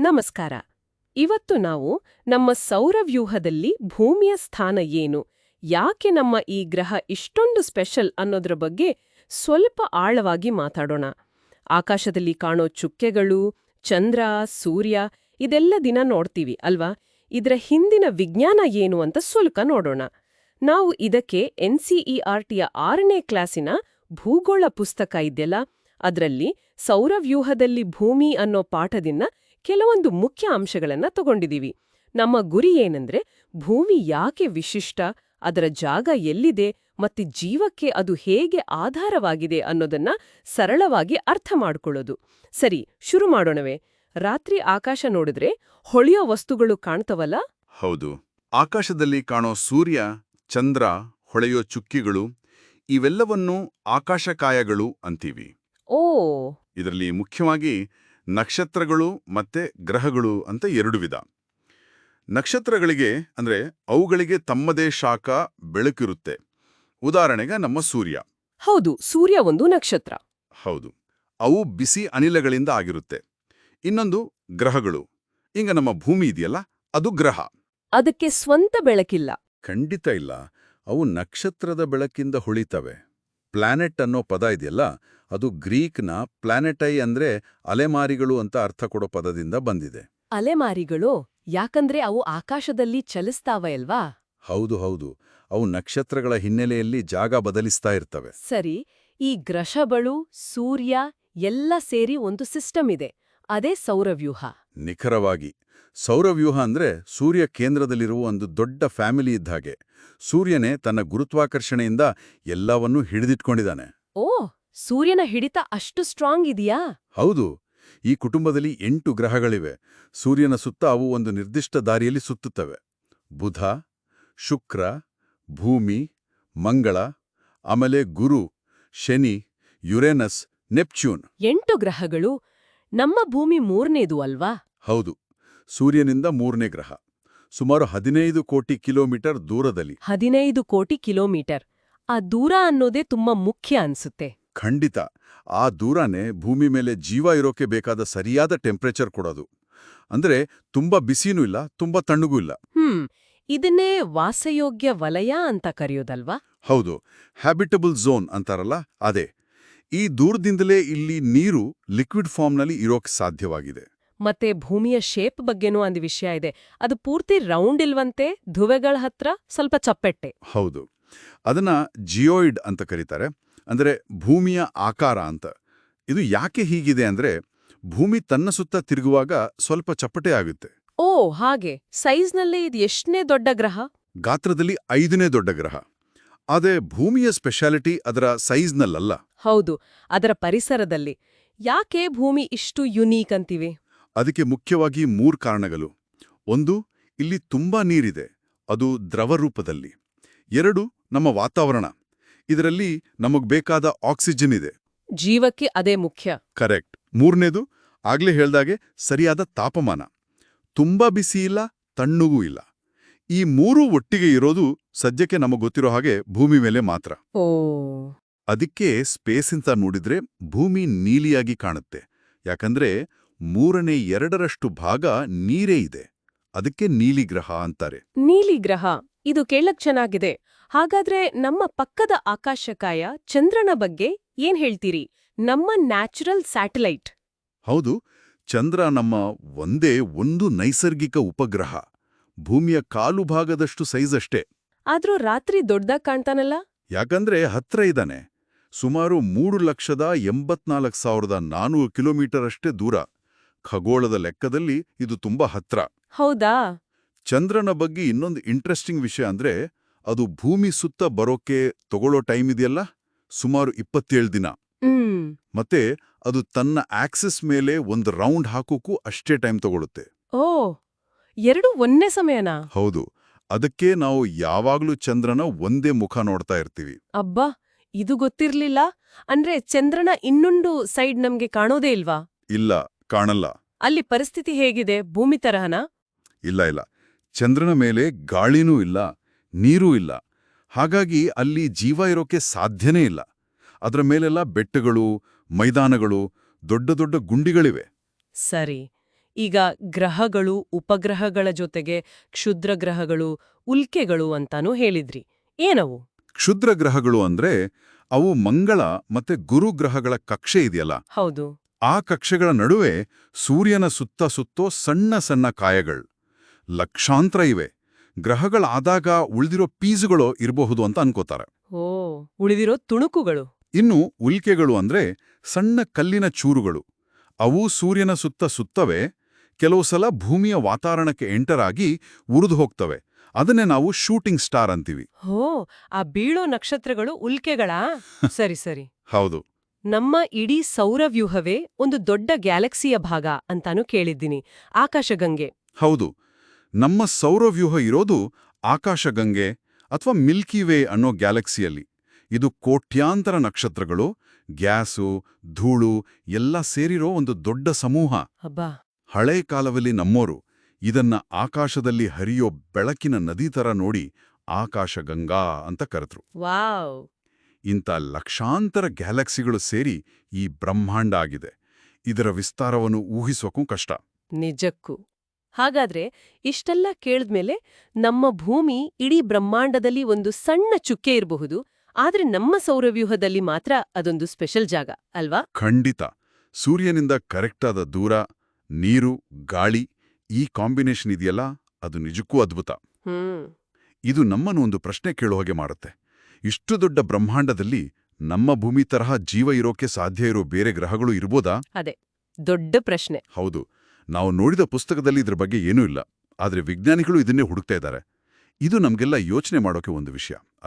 ನಮಸ್ಕಾರ. ಇವತ್ತು ನಾವು ನಮ್ಮ ಸೌರವ್ಯೂಹದಲ್ಲಿ ಭೂಮಿಯ ಸ್ಥಾನ ಏನು? ಯಾಕೆ ನಮ್ಮ ಈ ಗ್ರಹ ಇಷ್ಟೊಂದು ಸ್ಪೆಷಲ್ ಅನ್ನೋದ್ರ ಬಗ್ಗೆ ಸ್ವಲ್ಪ ಆಳವಾಗಿ ಮಾತಾಡೋಣ. ಆಕಾಶದಲ್ಲಿ ಕಾಣೋ ಚುಕ್ಕೆಗಳು, ಚಂದ್ರ, ಸೂರ್ಯ ಇದೆಲ್ಲ ದಿನ ನೋಡ್ತೀವಿ, ಅಲ್ವಾ? ಇದರ ಹಿಂದಿನ ವಿಜ್ಞಾನ ಏನು ಅಂತ ಸ್ವಲ್ಪ ನೋಡೋಣ. ನಾವು ಇದಕ್ಕೆ ಎನ್ಸಿಇಆರ್ಟಿಯ ಆರನೇ ಕ್ಲಾಸಿನ ಭೂಗೋಳ ಪುಸ್ತಕ ಇದೆಯಲ್ಲ? ಅದರಲ್ಲಿ ಸೌರವ್ಯೂಹದಲ್ಲಿ ಭೂಮಿ ಅನ್ನೋ ಪಾಠದಿಂದ ಕೆಲವೊಂದು ಮುಖ್ಯ ಅಂಶಗಳನ್ನ ತಗೊಂಡಿದೀವಿ. ನಮ್ಮ ಗುರಿ ಏನಂದ್ರೆ ಭೂಮಿ ಯಾಕೆ ವಿಶಿಷ್ಟ ಅದರ ಜಾಗ ಎಲ್ಲಿದೆ ಮತ್ತೆ ಜೀವಕ್ಕೆ ಅದು ಹೇಗೆ ಆಧಾರವಾಗಿದೆ ಅನ್ನೋದನ್ನ ಸರಳವಾಗಿ ಅರ್ಥ ಮಾಡಿಕೊಳ್ಳೋದು. ಸರಿ ಶುರು ಮಾಡೋಣವೆ. ರಾತ್ರಿ ಆಕಾಶ ನೋಡಿದ್ರೆ ಹೊಳೆಯೋ ವಸ್ತುಗಳು ಕಾಣ್ತವಲ್ಲ? ಹೌದು. ಆಕಾಶದಲ್ಲಿ ಕಾಣೋ ಸೂರ್ಯ ಚಂದ್ರ ಹೊಳೆಯೋ ಚುಕ್ಕಿಗಳು ಇವೆಲ್ಲವನ್ನೂ ಆಕಾಶಕಾಯಗಳು ಅಂತೀವಿ. ಓ! ಇದರಲ್ಲಿ ಮುಖ್ಯವಾಗಿ ನಕ್ಷತ್ರಗಳು ಮತ್ತೆ ಗ್ರಹಗಳು ಅಂತ ಎರಡು ವಿಧ. ನಕ್ಷತ್ರಗಳಿಗೆ ಅಂದ್ರೆ ಅವುಗಳಿಗೆ ತಮ್ಮದೇ ಶಾಖ ಬೆಳಕಿರುತ್ತೆ. ಉದಾಹರಣೆಗೆ ನಮ್ಮ ಸೂರ್ಯ. ಹೌದು ಸೂರ್ಯ ಒಂದು ನಕ್ಷತ್ರ. ಹೌದು. ಅವು ಬಿಸಿ ಅನಿಲಗಳಿಂದ ಆಗಿರುತ್ತೆ. ಇನ್ನೊಂದು ಗ್ರಹಗಳು. ಈಗ ನಮ್ಮ ಭೂಮಿ ಇದೆಯಲ್ಲ ಅದು ಗ್ರಹ. ಅದಕ್ಕೆ ಸ್ವಂತ ಬೆಳಕಿಲ್ಲ. ಖಂಡಿತ ಇಲ್ಲ. ಅವು ನಕ್ಷತ್ರದ ಬೆಳಕಿಂದ ಹೊಳಿತವೆ. ಪ್ಲಾನೆಟ್ ಅನ್ನೋ ಪದ ಇದೆಯಲ್ಲ ಅದು ಗ್ರೀಕ್ನ ಪ್ಲಾನೆಟೈ ಅಂದ್ರೆ ಅಲೆಮಾರಿಗಳು ಅಂತ ಅರ್ಥ ಕೊಡೋ ಪದದಿಂದ ಬಂದಿದೆ. ಅಲೆಮಾರಿಗಳು? ಯಾಕಂದ್ರೆ ಅವು ಆಕಾಶದಲ್ಲಿ ಚಲಿಸ್ತಾವಲ್ವಾ ಹೌದು ಹೌದು. ಅವು ನಕ್ಷತ್ರಗಳ ಹಿನ್ನೆಲೆಯಲ್ಲಿ ಜಾಗ ಬದಲಿಸ್ತಾ ಇರ್ತವೆ. ಸರಿ ಈ ಗ್ರಹಗಳು ಸೂರ್ಯ ಎಲ್ಲ ಸೇರಿ ಒಂದು ಸಿಸ್ಟಮ್ ಇದೆ. ಅದೇ ಸೌರವ್ಯೂಹ. ನಿಖರವಾಗಿ. ಸೌರವ್ಯೂಹ ಅಂದ್ರೆ ಸೂರ್ಯ ಕೇಂದ್ರದಲ್ಲಿರುವ ಒಂದು ದೊಡ್ಡ ಫ್ಯಾಮಿಲಿ ಇದ್ದಾಗೆ ಸೂರ್ಯನೇ ತನ್ನ ಗುರುತ್ವಾಕರ್ಷಣೆಯಿಂದ ಎಲ್ಲವನ್ನೂ ಹಿಡಿದಿಟ್ಕೊಂಡಿದ್ದಾನೆ. ಓ ಸೂರ್ಯನ ಹಿಡಿತ ಅಷ್ಟು ಸ್ಟ್ರಾಂಗ್ ಇದೆಯಾ? ಹೌದು. ಈ ಕುಟುಂಬದಲ್ಲಿ ಎಂಟು ಗ್ರಹಗಳಿವೆ. ಸೂರ್ಯನ ಸುತ್ತ ಅವು ಒಂದು ನಿರ್ದಿಷ್ಟ ದಾರಿಯಲ್ಲಿ ಸುತ್ತುತ್ತವೆ. ಬುಧ ಶುಕ್ರ ಭೂಮಿ ಮಂಗಳ ಆಮೇಲೆ ಗುರು ಶನಿ ಯುರೇನಸ್ ನೆಪ್ಚ್ಯೂನ್. ಎಂಟು ಗ್ರಹಗಳು? ನಮ್ಮ ಭೂಮಿ ಮೂರನೇದು ಅಲ್ವಾ? ಹೌದು. ಸೂರ್ಯನಿಂದ ಮೂರನೇ ಗ್ರಹ. ಸುಮಾರು ಹದಿನೈದು ಕೋಟಿ ಕಿಲೋಮೀಟರ್ ದೂರದಲ್ಲಿ. ಹದಿನೈದು ಕೋಟಿ ಕಿಲೋಮೀಟರ್. ಆ ದೂರ ಅನ್ನೋದೇ ತುಂಬಾ ಮುಖ್ಯ ಅನ್ಸುತ್ತೆ. ಖಂಡಿತ. ಆ ದೂರನೇ ಭೂಮಿ ಮೇಲೆ ಜೀವ ಇರೋಕೆ ಬೇಕಾದ ಸರಿಯಾದ ಟೆಂಪ್ರೇಚರ್ ಕೊಡೋದು. ಅಂದ್ರೆ ತುಂಬಾ ಬಿಸಿನೂ ಇಲ್ಲ ತುಂಬಾ ತಣ್ಣಗೂ ಇಲ್ಲ. ಹ್ಮ್ ಇದನ್ನೇ ವಾಸಯೋಗ್ಯ ವಲಯ ಅಂತ ಕರೆಯೋದಲ್ವಾ? ಹೌದು ಹ್ಯಾಬಿಟಬಲ್ ಝೋನ್ ಅಂತಾರಲ್ಲ ಅದೇ. ಈ ದೂರದಿಂದಲೇ ಇಲ್ಲಿ ನೀರು ಲಿಕ್ವಿಡ್ ಫಾರ್ಮ್ನಲ್ಲಿ ಇರೋಕ್ ಸಾಧ್ಯವಾಗಿದೆ. ಮತ್ತೆ ಭೂಮಿಯ ಶೇಪ್ ಬಗ್ಗೆನೂ ಒಂದು ವಿಷಯ ಇದೆ. ಅದು ಪೂರ್ತಿ ರೌಂಡ್ ಇಲ್ವಂತೆ ಧುವೆಗಳ ಹತ್ರ ಸ್ವಲ್ಪ ಚಪ್ಪೆಟ್ಟೆ. ಹೌದು. ಅದನ್ನ ಜಿಯೋಯಿಡ್ ಅಂತ ಕರೀತಾರೆ. ಅಂದ್ರೆ ಭೂಮಿಯ ಆಕಾರ ಅಂತ. ಇದು ಯಾಕೆ ಹೀಗಿದೆ ಅಂದ್ರೆ ಭೂಮಿ ತನ್ನ ಸುತ್ತ ತಿರುಗುವಾಗ ಸ್ವಲ್ಪ ಚಪ್ಪಟೆ ಆಗುತ್ತೆ. ಓ ಹಾಗೆ. ಸೈಜ್ನಲ್ಲಿ ಇದು ಎಷ್ಟನೇ ದೊಡ್ಡ ಗ್ರಹ? ಗಾತ್ರದಲ್ಲಿ ಐದನೇ ದೊಡ್ಡ ಗ್ರಹ. ಆದರೆ ಭೂಮಿಯ ಸ್ಪೆಷಾಲಿಟಿ ಅದರ ಸೈಜ್ನಲ್ಲಲ್ಲ ಹೌದು. ಅದರ ಪರಿಸರದಲ್ಲಿ. ಯಾಕೆ ಭೂಮಿ ಇಷ್ಟು ಯುನೀಕ್ ಅಂತೀವಿ? ಅದಕ್ಕೆ ಮುಖ್ಯವಾಗಿ ಮೂರು ಕಾರಣಗಳು. ಒಂದು ಇಲ್ಲಿ ತುಂಬಾ ನೀರಿದೆ. ಅದು ದ್ರವ ರೂಪದಲ್ಲಿ. ಎರಡು ನಮ್ಮ ವಾತಾವರಣ. ಇದರಲ್ಲಿ ನಮಗ್ ಬೇಕಾದ ಆಕ್ಸಿಜನ್ ಇದೆ. ಜೀವಕ್ಕೆ ಅದೇ ಮುಖ್ಯ. ಕರೆಕ್ಟ್. ಮೂರನೇದು ಆಗ್ಲೇ ಹೇಳ್ದಾಗೆ ಸರಿಯಾದ ತಾಪಮಾನ. ತುಂಬಾ ಬಿಸಿ ಇಲ್ಲ ತಣ್ಣಗೂ ಇಲ್ಲ. ಈ ಮೂರೂ ಒಟ್ಟಿಗೆ ಇರೋದು ಸದ್ಯಕ್ಕೆ ನಮಗ್ ಗೊತ್ತಿರೋ ಹಾಗೆ ಭೂಮಿ ಮೇಲೆ ಮಾತ್ರ. ಓ. ಅದಕ್ಕೆ ಸ್ಪೇಸ್ ಅಂತ ನೋಡಿದ್ರೆ ಭೂಮಿ ನೀಲಿಯಾಗಿ ಕಾಣುತ್ತೆ. ಯಾಕಂದ್ರೆ ಮೂರನೇ ಎರಡರಷ್ಟು ಭಾಗ ನೀರೇ ಇದೆ. ಅದಕ್ಕೆ ನೀಲಿ ಗ್ರಹ ಅಂತಾರೆ. ನೀಲಿ ಗ್ರಹ. ಇದು ಕೇಳಕ್ ಚೆನ್ನಾಗಿದೆ. ಹಾಗಾದ್ರೆ ನಮ್ಮ ಪಕ್ಕದ ಆಕಾಶಕಾಯ ಚಂದ್ರನ ಬಗ್ಗೆ ಏನ್ ಹೇಳ್ತೀರಿ? ನಮ್ಮ ನ್ಯಾಚುರಲ್ ಸ್ಯಾಟಲೈಟ್. ಹೌದು ಚಂದ್ರ ನಮ್ಮ ಒಂದೇ ಒಂದು ನೈಸರ್ಗಿಕ ಉಪಗ್ರಹ. ಭೂಮಿಯ ಕಾಲು ಭಾಗದಷ್ಟು ಸೈಜ್ ಅಷ್ಟೇ. ಆದ್ರೂ ರಾತ್ರಿ ದೊಡ್ಡದಾಗ ಕಾಣ್ತಾನಲ್ಲ? ಯಾಕಂದ್ರೆ ಹತ್ರ ಇದ್ದಾನೆ ಸುಮಾರು ಮೂರು ಲಕ್ಷದ ಎಂಬತ್ನಾಲ್ಕು ಸಾವಿರದ ನಾನೂರು ಕಿಲೋಮೀಟರ್ ಅಷ್ಟೇ ದೂರ. ಖಗೋಳದ ಲೆಕ್ಕದಲ್ಲಿ ಇದು ತುಂಬಾ ಹತ್ರ. ಹೌದಾ? ಚಂದ್ರನ ಬಗ್ಗೆ ಇನ್ನೊಂದು ಇಂಟ್ರೆಸ್ಟಿಂಗ್ ವಿಷಯ ಅಂದ್ರೆ ಅದು ಭೂಮಿ ಸುತ್ತ ಬರೋಕೆ ತಗೊಳ್ಳೋ ಟೈಮ್ ಇದೆಯಲ್ಲ? ಸುಮಾರು ಇಪ್ಪತ್ತೇಳು ದಿನ. ಮತ್ತೆ ಅದು ತನ್ನ ಆಕ್ಸಿಸ್ ಮೇಲೆ ಒಂದು ರೌಂಡ್ ಹಾಕೋಕ್ಕೂ ಅಷ್ಟೇ ಟೈಮ್ ತಗೊಳುತ್ತೆ. ಓ ಎರಡು ಒಂದೇ ಸಮಯನಾ? ಹೌದು. ಅದಕ್ಕೆ ನಾವು ಯಾವಾಗ್ಲೂ ಚಂದ್ರನ ಒಂದೇ ಮುಖ ನೋಡ್ತಾ ಇರ್ತೀವಿ. ಅಬ್ಬಾ ಇದು ಗೊತ್ತಿರ್ಲಿಲ್ಲ. ಅಂದ್ರೆ ಚಂದ್ರನ ಇನ್ನೊಂದು ಸೈಡ್ ನಮ್ಗೆ ಕಾಣೋದೇ ಇಲ್ವಾ? ಇಲ್ಲ ಕಾಣಲ್ಲ. ಅಲ್ಲಿ ಪರಿಸ್ಥಿತಿ ಹೇಗಿದೆ? ಭೂಮಿ ತರಹನಾ? ಇಲ್ಲ ಇಲ್ಲ. ಚಂದ್ರನ ಮೇಲೆ ಗಾಳಿನೂ ಇಲ್ಲ ನೀರೂ ಇಲ್ಲ. ಹಾಗಾಗಿ ಅಲ್ಲಿ ಜೀವ ಇರೋಕೆ ಸಾಧ್ಯನೇ ಇಲ್ಲ. ಅದರ ಮೇಲೆಲ್ಲ ಬೆಟ್ಟಗಳು ಮೈದಾನಗಳು ದೊಡ್ಡ ದೊಡ್ಡ ಗುಂಡಿಗಳಿವೆ. ಸರಿ. ಈಗ ಗ್ರಹಗಳು ಉಪಗ್ರಹಗಳ ಜೊತೆಗೆ ಕ್ಷುದ್ರ ಗ್ರಹಗಳು ಉಲ್ಕೆಗಳು ಅಂತಾನೂ ಹೇಳಿದ್ರಿ. ಏನವು? ಕ್ಷುದ್ರ ಗ್ರಹಗಳು ಅಂದ್ರೆ ಅವು ಮಂಗಳ ಮತ್ತೆ ಗುರು ಗ್ರಹಗಳ ಕಕ್ಷೆ ಇದೆಯಲ್ಲ? ಹೌದು. ಆ ಕಕ್ಷೆಗಳ ನಡುವೆ ಸೂರ್ಯನ ಸುತ್ತ ಸುತ್ತೋ ಸಣ್ಣ ಸಣ್ಣ ಕಾಯಗಳು. ಲಕ್ಷಾಂತರ ಇವೆ. ಗ್ರಹಗಳಾದಾಗ ಉಳಿದಿರೋ ಪೀಸುಗಳು ಇರಬಹುದು ಅಂತ ಅನ್ಕೋತಾರೆ. ಓ ಉಳಿದಿರೋ ತುಣುಕುಗಳು. ಇನ್ನು ಉಲ್ಕೆಗಳು ಅಂದ್ರೆ ಸಣ್ಣ ಕಲ್ಲಿನ ಚೂರುಗಳು. ಅವು ಸೂರ್ಯನ ಸುತ್ತ ಸುತ್ತವೆ ಕೆಲವು ಸಲ ಭೂಮಿಯ ವಾತಾವರಣಕ್ಕೆ ಎಂಟರ್ ಆಗಿ ಉರಿದು ಹೋಗ್ತವೆ. ಅದನ್ನೇ ನಾವು ಶೂಟಿಂಗ್ ಸ್ಟಾರ್ ಅಂತೀವಿ. ಹೋ ಆ ಬೀಳೋ ನಕ್ಷತ್ರಗಳು ಉಲ್ಕೆಗಳಾ? ಸರಿ ಸರಿ. ಹೌದು. ನಮ್ಮ ಇಡೀ ಸೌರವ್ಯೂಹವೇ ಒಂದು ದೊಡ್ಡ ಗ್ಯಾಲಕ್ಸಿಯ ಭಾಗ ಅಂತಾನೂ ಕೇಳಿದ್ದೀನಿ. ಆಕಾಶಗಂಗೆ. ಹೌದು. ನಮ್ಮ ಸೌರವ್ಯೂಹ ಇರೋದು ಆಕಾಶಗಂಗೆ ಅಥವಾ ಮಿಲ್ಕಿ ವೇ ಅನ್ನೋ ಗ್ಯಾಲಕ್ಸಿಯಲ್ಲಿ. ಇದು ಕೋಟ್ಯಾಂತರ ನಕ್ಷತ್ರಗಳು ಗ್ಯಾಸು ಧೂಳು ಎಲ್ಲ ಸೇರಿರೋ ಒಂದು ದೊಡ್ಡ ಸಮೂಹ. ಹಳೆ ಕಾಲದಲ್ಲಿ ನಮ್ಮೋರು ಇದನ್ನ ಆಕಾಶದಲ್ಲಿ ಹರಿಯೋ ಬೆಳಕಿನ ನದಿ ತರ ನೋಡಿ ಆಕಾಶಗಂಗಾ ಅಂತ ಕರೆದ್ರು. ಇಂಥ ಲಕ್ಷಾಂತರ ಗ್ಯಾಲಕ್ಸಿಗಳು ಸೇರಿ ಈ ಬ್ರಹ್ಮಾಂಡ ಆಗಿದೆ. ಇದರ ವಿಸ್ತಾರವನ್ನು ಊಹಿಸೋಕೂ ಕಷ್ಟ. ನಿಜಕ್ಕೂ. ಹಾಗಾದ್ರೆ ಇಷ್ಟೆಲ್ಲ ಕೇಳ್ದ್ಮೇಲೆ ನಮ್ಮ ಭೂಮಿ ಇಡೀ ಬ್ರಹ್ಮಾಂಡದಲ್ಲಿ ಒಂದು ಸಣ್ಣ ಚುಕ್ಕೆ ಇರಬಹುದು ಆದ್ರೆ ನಮ್ಮ ಸೌರವ್ಯೂಹದಲ್ಲಿ ಮಾತ್ರ ಅದೊಂದು ಸ್ಪೆಷಲ್ ಜಾಗ ಅಲ್ವಾ? ಖಂಡಿತ. ಸೂರ್ಯನಿಂದ ಕರೆಕ್ಟಾದ ದೂರ ನೀರು ಗಾಳಿ ಈ ಕಾಂಬಿನೇಷನ್ ಇದೆಯಲ್ಲ ಅದು ನಿಜಕ್ಕೂ ಅದ್ಭುತ. ಇದು ನಮ್ಮನ್ನು ಒಂದು ಪ್ರಶ್ನೆ ಕೇಳೋ ಹಾಗೆ ಮಾಡುತ್ತೆ. ಇಷ್ಟು ದೊಡ್ಡ ಬ್ರಹ್ಮಾಂಡದಲ್ಲಿ ನಮ್ಮ ಭೂಮಿ ತರಹ ಜೀವ ಇರೋಕೆ ಸಾಧ್ಯ ಇರೋ ಬೇರೆ ಗ್ರಹಗಳು ಇರ್ಬೋದಾ? ಅದೇ ದೊಡ್ಡ ಪ್ರಶ್ನೆ. ಹೌದು. ನಾವು ನೋಡಿದ ಪುಸ್ತಕದಲ್ಲಿ ಇದ್ರ ಬಗ್ಗೆ ಏನೂ ಇಲ್ಲ, ಆದರೆ ವಿಜ್ಞಾನಿಗಳು ಇದನ್ನೇ ಹುಡುಕ್ತಾ ಇದ್ದಾರೆ. ಇದು ನಮಗೆಲ್ಲ ಯೋಚನೆ ಮಾಡೋಕೆ ಒಂದು ವಿಷಯ.